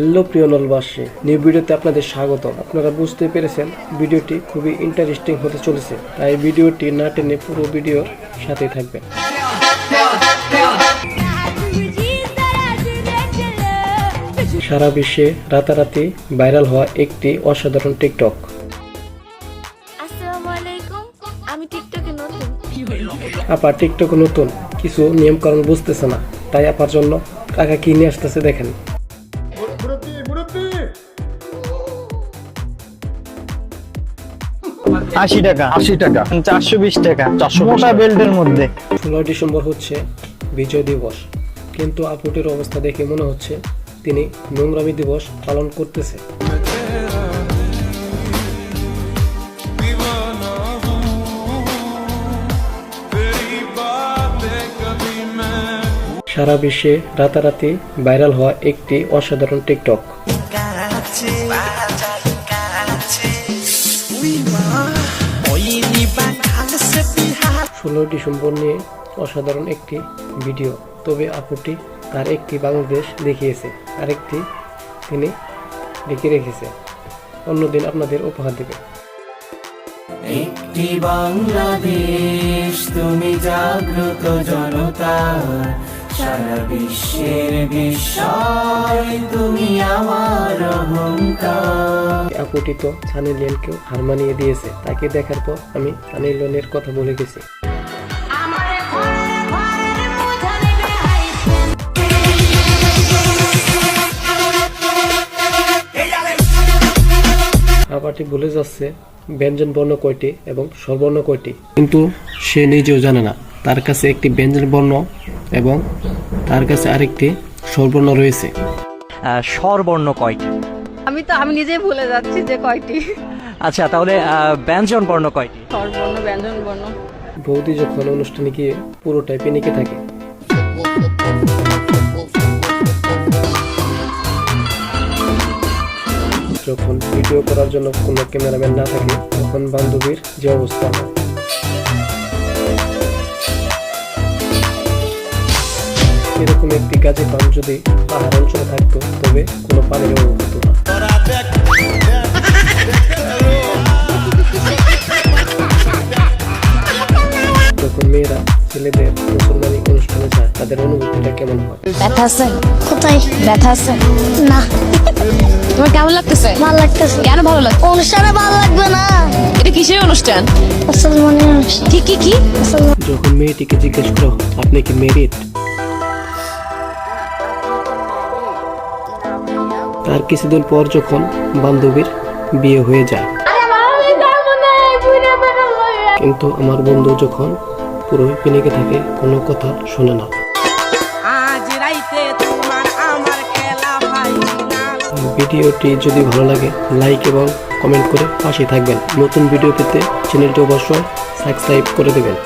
Hello প্রিয় নলবাসী new ভিডিওতে আপনাদের স্বাগত আপনারা বুঝতে পেরেছেন ভিডিওটি খুবই ইন্টারেস্টিং হতে চলেছে। তাই ভিডিওটি না টেনে পুরো ভিডিওর সাথেই থাকবেন। সারা বিশ্বে রাতারাতি ভাইরাল হওয়া একটি অসাধারণ টিকটক। আমি টিকটকে নতুন। আপা টিকটক নতুন কিছু নিয়ম কারণ বুঝতেছে না। তাই আপার জন্য কাকা কি নিয়ে আসতেছে দেখেন। আশি টাকা। আশি টাকা। চারশো বিশ টাকা। 420 মোটা বেল্টের মধ্যে। ষোলোই ডিসেম্বর হচ্ছে বিজয় দিবস। কিন্তু আপুটির অবস্থা দেখে মনে হচ্ছে তিনি নোংরামি দিবস পালন করতেছে। সারা বিশ্বে রাতারাতি ভাইরাল হওয়া একটি অসাধারণ টিকটক। ষোলোই ডিসেম্বর নিয়ে অসাধারণ একটি ভিডিও। তবে আপুটি তার একটি বাংলাদেশ দেখিয়েছে, আরেকটি তিনি লিখে রেখেছে। অন্যদিন আপনাদের উপহার দেবে। একটি বাংলাদেশ, তুমি জাগ্রত জনতা সারা বিশ্বের বিস্ময়, তুমি আমার অহংকার। আপুটি তো সানি লিওনকেও হার মানিয়ে দিয়েছে। তাকে দেখার পর আমি সানি লিওনের কথা বলে গেছি। আপাটি ভুলে যাচ্ছে ব্যঞ্জন বর্ণ কয়টি এবং স্বরবর্ণ কয়টি? কিন্তু সে নিজেও জানে না। তার কাছে একটি ব্যঞ্জন বর্ণ এবং তার কাছে আরেকটি স্বরবর্ণ রয়েছে। স্বরবর্ণ কয়টি? আমি তো আমি নিজেই ভুলে যাচ্ছি যে কয়টি। আচ্ছা তাহলে ব্যঞ্জন বর্ণ কয়টি? স্বরবর্ণ ব্যঞ্জন বর্ণ। বৌদি যখন অনুষ্ঠানে গিয়ে পুরোটাই পেনিকে থাকে। যখন ভিডিও করার জন্য কোনো ক্যামেরাম্যান না থাকে তখন বান্ধবীর যে অবস্থা হয়। এরকম একটি গাছে পাম্প যদি পাহাড় অঞ্চলে থাকতো তবে কোনো পানির অভাব হতো। যখন মেয়েরা ছেলেদের মুসলমানি অনুষ্ঠানে যায় তাদের অনুভূতিটা কেমন হয়? ব্যথা আছে। কোথায়? ব্যথা আছে। না। তোমার কেমন লাগতেছে? ভালো লাগতেছে। কেন ভালো লাগছে? অনুষ্ঠানে ভালো লাগবে না। এটা কিসের অনুষ্ঠান? কি কি কি? যখন মেয়েটিকে জিজ্ঞেস করা আপনি কি মেরিট তার কিছুদিন পর যখন বান্ধবীর বিয়ে হয়ে যায়। কিন্তু আমার বন্ধু যখন পুরো পিনিকে থাকে কোনো কথা শোনে না। ভিডিওটি যদি ভালো লাগে লাইক এবং কমেন্ট করে পাশে থাকবেন। নতুন ভিডিও পেতে চ্যানেলটি অবশ্যই সাবস্ক্রাইব করে দেবেন।